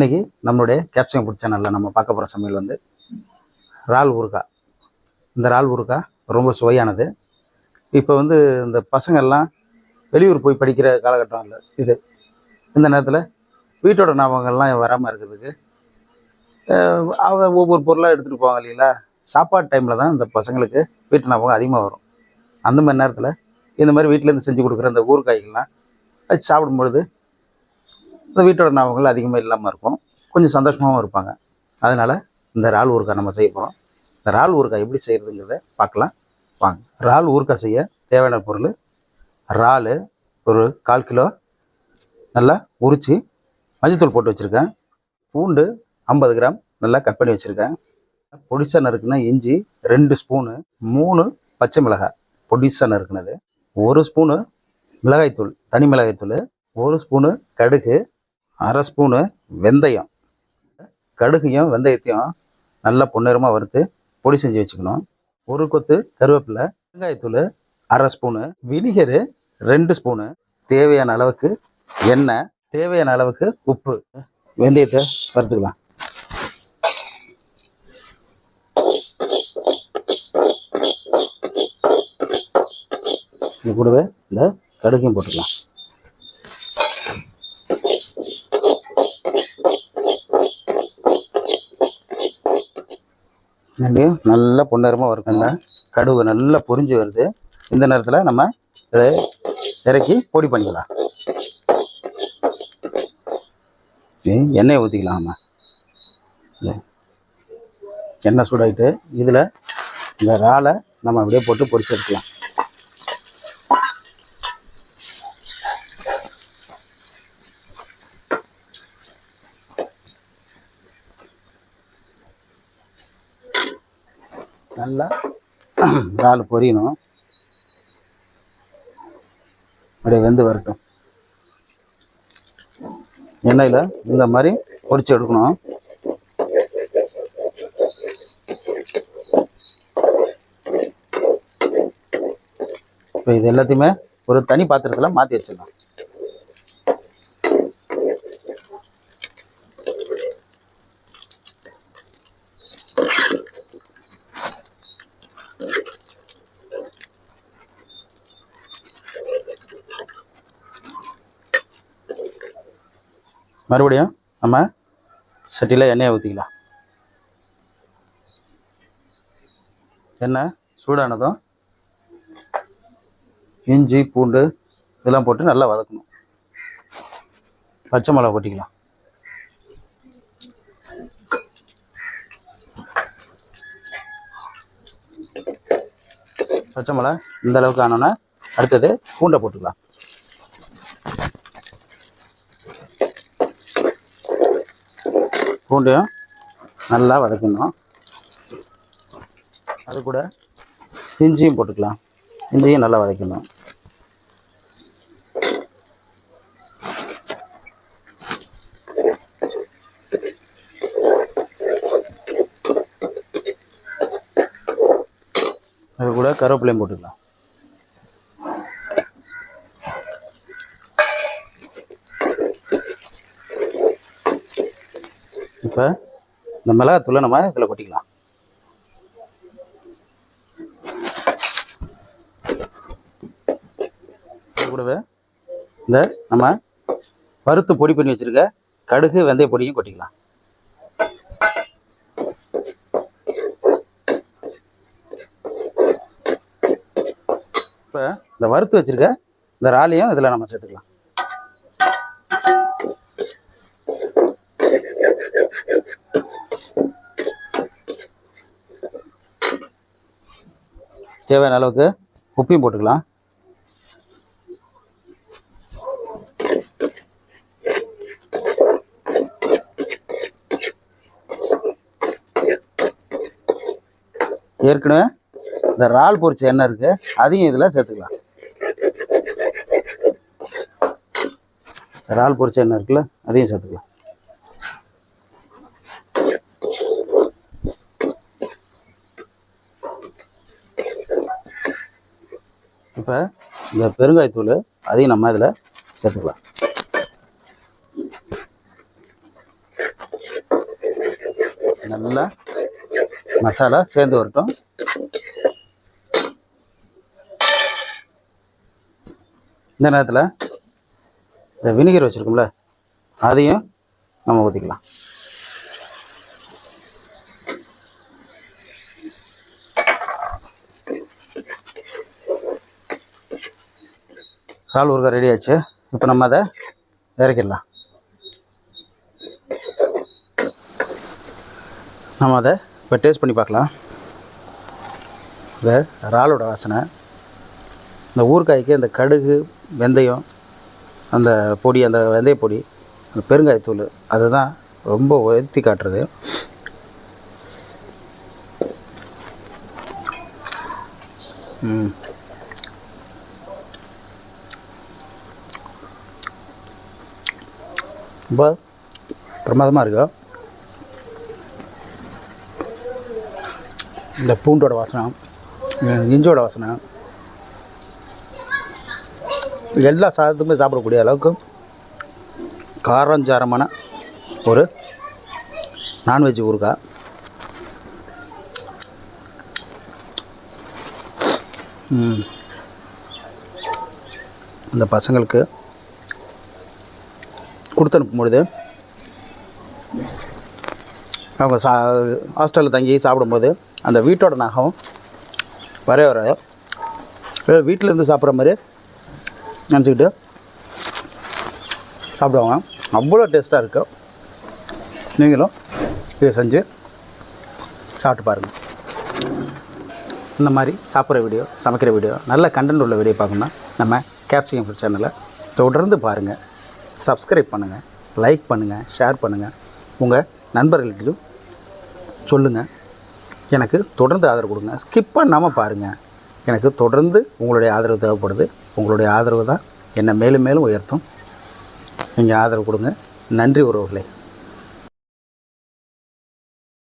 இன்னைக்கு நம்மளுடைய கேப்சிகம் பிடிச்ச சேனலில் நம்ம பார்க்க போகிற சமையல் வந்து இறால் ஊறுகாய். இந்த இறால் ஊறுகாய் ரொம்ப சுவையானது. இப்போ வந்து இந்த பசங்கள்லாம் வெளியூர் போய் படிக்கிற காலகட்டம் இல்லை இது. இந்த நேரத்தில் வீட்டோட ஞாபகங்கள்லாம் வராமல் இருக்கிறதுக்கு அவங்க ஒவ்வொரு பொருளாக எடுத்துகிட்டு போவாங்க இல்லைங்களா? சாப்பாடு டைமில் தான் இந்த பசங்களுக்கு வீட்டு ஞாபகம் அதிகமாக வரும். அந்த மாதிரி நேரத்தில் இந்த மாதிரி வீட்டிலேருந்து செஞ்சு கொடுக்குற இந்த ஊறுகாய்கள்லாம் அது சாப்பிடும்பொழுது இந்த வீட்டோட ஞாபகங்கள் அதிகமாக இல்லாமல் இருக்கும். கொஞ்சம் சந்தோஷமாகவும் இருப்பாங்க. அதனால் இந்த இறால் ஊறுகாய் நம்ம செய்ய போகிறோம் இந்த இறால் ஊறுகாய் எப்படி செய்கிறதுங்கிறத பார்க்கலாம். வாங்க. இறால் ஊறுகாய் செய்ய தேவையான பொருள் இறால் ஒரு கால் கிலோ நல்லா உரித்து மஞ்சத்தூள் போட்டு வச்சுருக்கேன். பூண்டு ஐம்பது கிராம் நல்லா கட் பண்ணி வச்சுருக்கேன். பொடிசா நறுக்குனா இஞ்சி ரெண்டு ஸ்பூனு மூணு பச்சை மிளகாய். பொடிசாக நறுக்குனது ஒரு ஸ்பூனு மிளகாய்த்தூள் தனி மிளகாய்த்தூள் ஒரு ஸ்பூனு கடுகு அரை ஸ்பூனு வெந்தயம். கடுகையும் வெந்தயத்தையும் நல்லா பொன்னிறமாக வறுத்து பொடி செஞ்சு வச்சுக்கணும். ஒரு கொத்து கருவேப்பிலை வெங்காயத்தூள் அரை ஸ்பூனு வினிகரு ரெண்டு ஸ்பூனு தேவையான அளவுக்கு எண்ணெய் தேவையான அளவுக்கு உப்பு. வெந்தயத்தை வறுத்துக்கலாம். இது கூடவே இந்த கடுகையும் போட்டுக்கலாம். நல்லா பொன்னரமாக வருதுங்க. கடுகு நல்லா பொறிஞ்சு வருது. இந்த நேரத்தில் நம்ம இதை இறக்கி பொடி பண்ணிக்கலாம். சரி, எண்ணெயை ஊற்றிக்கலாம் நம்ம. எண்ணெய் சூடாகிட்டு இதில் இந்த இறாலை நம்ம அப்படியே போட்டு பொரிச்சு எடுக்கலாம். நல்லா இறால் பொரியணும். அப்படியே வெந்து வரட்டும். எண்ணெயில் இந்த மாதிரி பொரித்து எடுக்கணும். இப்போ இது எல்லாத்தையுமே ஒரு தனி பாத்திரத்தில் மாற்றி வச்சிடலாம். மறுபடியும் நம்ம சட்டியில் எண்ணெயை ஊற்றிக்கலாம் எண்ணெய் சூடானதும் இஞ்சி பூண்டு இதெல்லாம் போட்டு நல்லா வதக்கணும். பச்சை மிளகா கொட்டிக்கலாம். பச்சை மிளகா இந்த அளவுக்கு ஆனோன்னா அடுத்தது பூண்டை போட்டுக்கலாம். பூண்டையும் நல்லா வதக்கணும். அது கூட? இஞ்சியும் போட்டுக்கலாம். இஞ்சியும் நல்லா வதக்கணும். அது கூட கருவேப்பிலையும் போட்டுக்கலாம். இப்போ இந்த மிளகாத்தூளை நம்ம இதில் கொட்டிக்கலாம். கூடவே இந்த நம்ம வறுத்து பொடி பண்ணி வச்சிருக்க கடுகு வெந்தய பொடியும் கொட்டிக்கலாம். இப்போ இந்த வறுத்து வச்சிருக்க இந்த ராலியும் இதில் நம்ம சேர்த்துக்கலாம். தேவையான அளவுக்கு உப்பையும் போட்டுக்கலாம். ஏற்கனவே இந்த இறால் பொரிச்ச எண்ணெய் இருக்கு. அதையும் இதில் சேர்த்துக்கலாம். இறால் பொரிச்ச எண்ணெய் இருக்குல்ல அதையும் சேர்த்துக்கலாம். இப்போ இந்த பெருங்காயத்தூள் அதையும் நம்ம இதில் சேர்த்துக்கலாம். நல்லா மசாலா சேர்ந்து வரட்டும். இந்த நேரத்தில் இந்த வினிகர் வச்சுருக்கோம்ல அதையும் நம்ம ஊற்றிக்கலாம் இறால் ஊறுகாய் ரெடி ஆச்சு. இப்போ நம்ம அதை இறக்கிடலாம். நம்ம அதை இப்போ டேஸ்ட் பண்ணி பார்க்கலாம். இந்த இறாலோட வாசனை இந்த ஊறுகாய்க்கு அந்த கடுகு வெந்தயம் அந்த பொடி அந்த வெந்தய பொடி அந்த பெருங்காயத்தூள் அதுதான் ரொம்ப உயர்த்தி காட்டுறது. ம். ரொம்ப பிரமாதமாக இருக்கு? இந்த பூண்டோட வாசனை இஞ்சியோட இஞ்சோட வாசனை எல்லா சாதத்துக்குமே சாப்பிடக்கூடிய அளவுக்கு காரஞ்சாரமான ஒரு நான்வெஜ் ஊறுகாய். இந்த பசங்களுக்கு கொடுத்து அனுப்பும்பொழுது அவங்க சா ஹாஸ்டலில் தங்கி சாப்பிடும்போது அந்த வீட்டோட நகம் வரவே வராது வீட்டிலேருந்து வீட்டில் இருந்து சாப்பிட்ற மாதிரி நினச்சிக்கிட்டு சாப்பிடுவாங்க. அவ்வளோ டேஸ்ட்டாக இருக்கும் நீங்களும் இதை செஞ்சு சாப்பிட்டு பாருங்கள் இந்த மாதிரி சாப்பிட்ற வீடியோ சமைக்கிற வீடியோ நல்ல கண்டென்ட் உள்ள வீடியோ பார்க்கணும்னா நம்ம கேப்சிகம் ஃபுட் சேனலை தொடர்ந்து பாருங்கள் சப்ஸ்கிரைப் பண்ணுங்கள் லைக் பண்ணுங்கள் ஷேர் பண்ணுங்கள் உங்கள் நண்பர்களுக்கும் சொல்லுங்கள் எனக்கு தொடர்ந்து ஆதரவு கொடுங்க. ஸ்கிப் பண்ணாமல் பாருங்கள் எனக்கு தொடர்ந்து உங்களுடைய ஆதரவு தேவைப்படுது. உங்களுடைய ஆதரவு தான் என்னை மேலும் மேலும் உயர்த்தும். நீங்கள் ஆதரவு கொடுங்க. நன்றி உறவுகளே.